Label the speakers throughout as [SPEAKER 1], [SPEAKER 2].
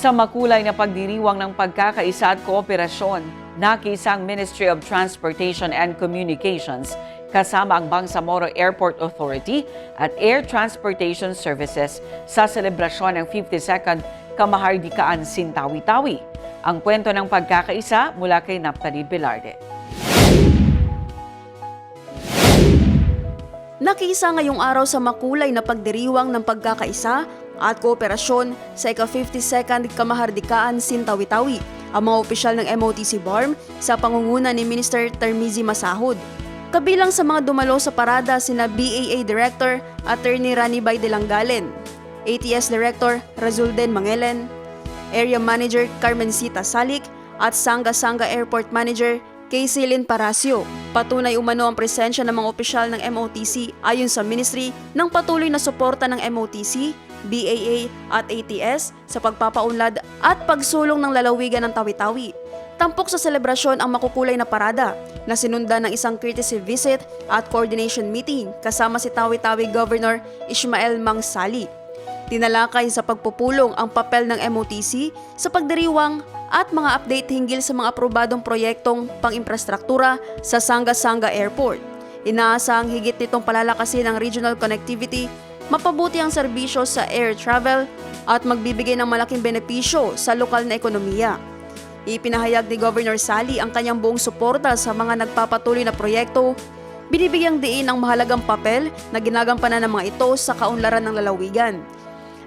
[SPEAKER 1] Sa makulay na pagdiriwang ng pagkakaisa at kooperasyon, nakisang Ministry of Transportation and Communications kasama ang Bangsamoro Airport Authority at Air Transportation Services sa selebrasyon ng 52nd Kamahardikaan Sintawi-Tawi. Ang kwento ng pagkakaisa mula kay Naptali Velarde.
[SPEAKER 2] Nakiisa ngayong araw sa makulay na pagdiriwang ng pagkakaisa at kooperasyon sa ika-52nd Kamahardikaan Sintawi-Tawi ang mga opisyal ng MOTC BARM sa pangunguna ni Minister Termizi Masahod. Kabilang sa mga dumalo sa parada sina BAA Director Attorney Ranibay de Langalen, ATS Director Razulden Mangelen, Area Manager Carmencita Salik at Sanga Sanga Airport Manager Casey Lynn Paracio. Patunay umano ang presensya ng mga opisyal ng MOTC ayon sa Ministry ng patuloy na suporta ng MOTC, BAA at ATS sa pagpapaunlad at pagsulong ng lalawigan ng Tawi-Tawi. Tampok sa selebrasyon ang makukulay na parada na sinundan ng isang courtesy visit at coordination meeting kasama si Tawi-Tawi Governor Ishmael Mangsali. Tinalakay sa pagpupulong ang papel ng MOTC sa pagdiriwang at mga update hinggil sa mga aprobadong proyektong pang-infrastruktura sa Sanga-Sanga Airport. Inaasahang higit nitong palalakasin ang regional connectivity, mapabuti ang serbisyo sa air travel at magbibigay ng malaking benepisyo sa lokal na ekonomiya. Ipinahayag ni Governor Sally ang kanyang buong suporta sa mga nagpapatuloy na proyekto binibigyang diin ang mahalagang papel na ginagampanan ng mga ito sa kaunlaran ng lalawigan.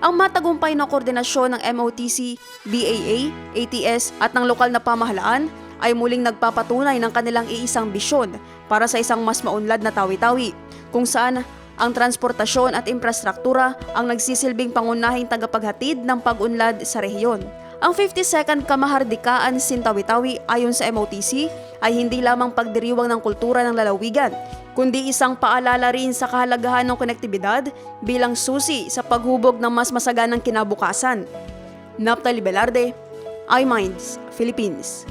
[SPEAKER 2] Ang matagumpay na koordinasyon ng MOTC, BAA, ATS at ng lokal na pamahalaan ay muling nagpapatunay ng kanilang iisang bisyon para sa isang mas maunlad na tawi-tawi, kung saan ang transportasyon at infrastruktura ang nagsisilbing pangunahing tagapaghatid ng pag-unlad sa rehiyon. Ang 52nd Kamahardikaan Sintawi-Tawi ayon sa MOTC ay hindi lamang pagdiriwang ng kultura ng lalawigan, kundi isang paalala rin sa kahalagahan ng konektibidad bilang susi sa paghubog ng mas masaganang kinabukasan. Naptali Velarde, iMinds, Philippines.